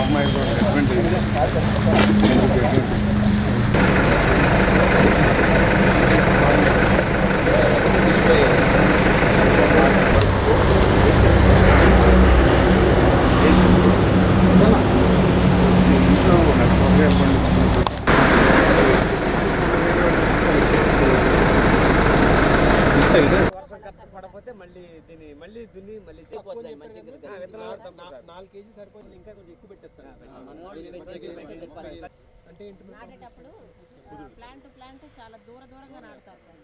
అమ్మాయి కూడా అడ్వాంటేజ్ ఇంట్లో పడకపోతే మళ్ళీ దీన్ని మళ్ళీ దున్ని మళ్ళీ మంచిగా. నాలుగు కేజీ సరిపోతుంది ఇంకా కొంచెం ఎక్కువ పెట్టేస్తాను. అంటే నాటేటప్పుడు ప్లాంట్ ప్లాంట్ చాలా దూర దూరంగా నాటుతారు సార్.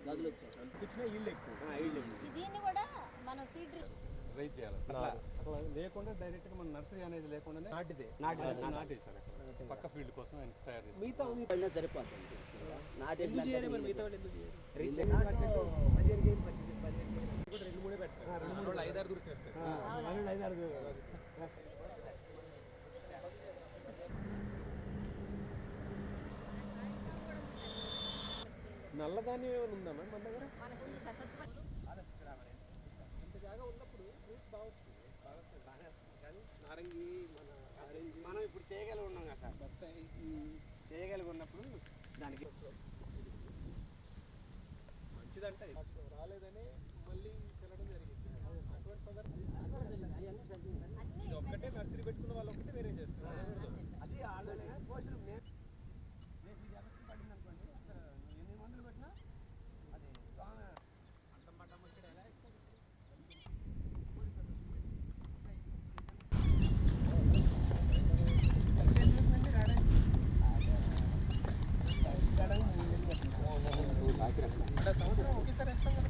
దీన్ని కూడా మనం సీడ్ చేయాలి. లేకుండా డైరెక్ట్గా మన నర్సరీ అనేది లేకుండానే నాటిదే. నాటి నాటేది. సార్ అక్కడ. పక్క ఫీల్డ్ కోసం ఆయన తయారు చేసి మిగతా ఉంది. పడినా సరిపోతుంది. నాటి ఎందుకు చేయరు? మరి మిగతా కూడా ఐదారు ఐదారు నల్లధాన్యం ఏమైనా ఉందా మేడం మన దగ్గర ఇంత జాగా ఉన్నప్పుడు ఫ్రూట్స్ బాగా వస్తుంది బాగా వస్తుంది బాగానే వస్తుంది కానీ నారంగి మన ఆరెంజ్ మనం ఇప్పుడు చేయగలిగి ఉన్నాం కదా సార్ బత్తాయి చేయగలిగి ఉన్నప్పుడు దానికి మంచిదంటే రాలేదని మళ్ళీ జరిగింది అటువంటి ఒక్కటే నర్సరీ పెట్టుకున్న వాళ్ళు ఒక్కటే వేరే చేస్తారు అది ఆల్రెడీ పోషణ రేపు ఇది పడింది అనుకోండి ఎన్ని మందులు పెట్టినా అది దోమ అంతం పడ్డ ముచ్చట ఎలా సంవత్సరం ఒకేసారి ఇస్తాం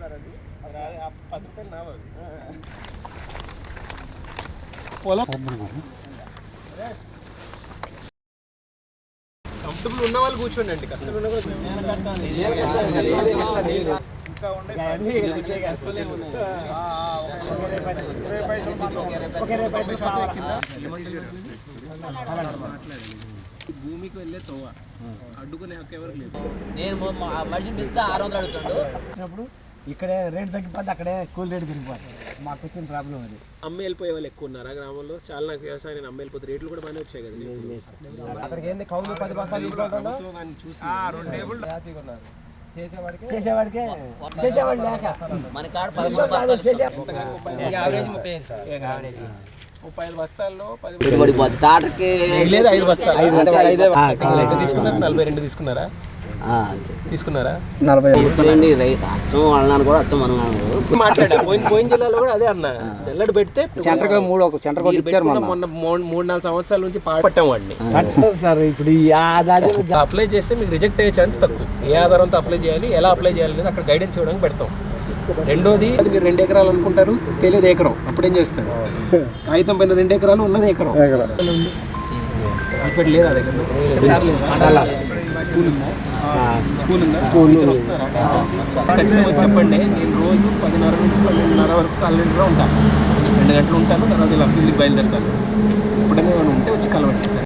సార్ అది పది రూపాయలు కంఫర్టబుల్ ఉన్న వాళ్ళు కూర్చోండి అండి కష్టం ఉన్న ఇంకా భూమికి వెళ్ళే తోవ అడ్డుకునే హక్కు ఎవరికి లేదు నేను మొ- మా మనిషిని పిలిస్తే ఆరు వందలు అడుగుతాడు. ఇక్కడే రేట్ తగ్గిపోతే అక్కడే కూల్ రేట్ పెరిగిపోతుంది. మాకు వచ్చిన ప్రాబ్లం అది. అమ్మ వెళ్ళిపోయే వాళ్ళు ఎక్కువ ఉన్నారా గ్రామంలో? చాలా నాకు వ్యవసాయం అమ్మ వెళ్ళిపోతే రేట్లు కూడా బాగానే వచ్చాయి కదా. అతనికి ఏంది? కౌలు పది బస్తాలు చూసి చేసేవాడికే చేసేవాడు లేక. మన ముప్పై ఐదు బస్తాల్లో పది ఐదు బస్తాలు. ఎంత తీసుకున్నారు? నలభై రెండు తీసుకున్నారా. తీసుకున్నారా? నలభై అచ్చం కూడా అచ్చం అన్నాను మాట్లాడా? పోయిన పోయిన జిల్లాలో కూడా అదే అన్న. తెల్లడి పెడితే సెంటర్ మూడు ఒక సెంటర్ పెట్టుకున్న మొన్న. మూడు నాలుగు సంవత్సరాల నుంచి పట్టాం వాడిని. సార్ ఇప్పుడు అప్లై చేస్తే మీకు రిజెక్ట్ అయ్యే ఛాన్స్ తక్కువ. ఏ ఆధారంతో అప్లై చేయాలి ఎలా అప్లై చేయాలి అనేది అక్కడ గైడెన్స్ ఇవ్వడానికి పెడతాం. రెండోది అది మీరు రెండు ఎకరాలు అనుకుంటారు తెలియదు ఎకరం. అప్పుడేం చేస్తారు? కాగితం పైన రెండు ఎకరాలు ఉన్నది ఎకరం. హాస్పిటల్ లేదా దగ్గర స్కూల్ ఉందా? స్కూల్ ఉందా? టీచర్ వస్తున్నారా ఖచ్చితంగా వచ్చి చెప్పండి. నేను రోజు పదిన్నర నుంచి పన్నెండున్నర వరకు కాలనీలో ఉంటాను. రెండు గంటలు ఉంటాను. తర్వాత ఇలా ఫీల్డ్కి బయలుదేరుతాను. ఎప్పుడైనా ఉంటే వచ్చి కలవండి.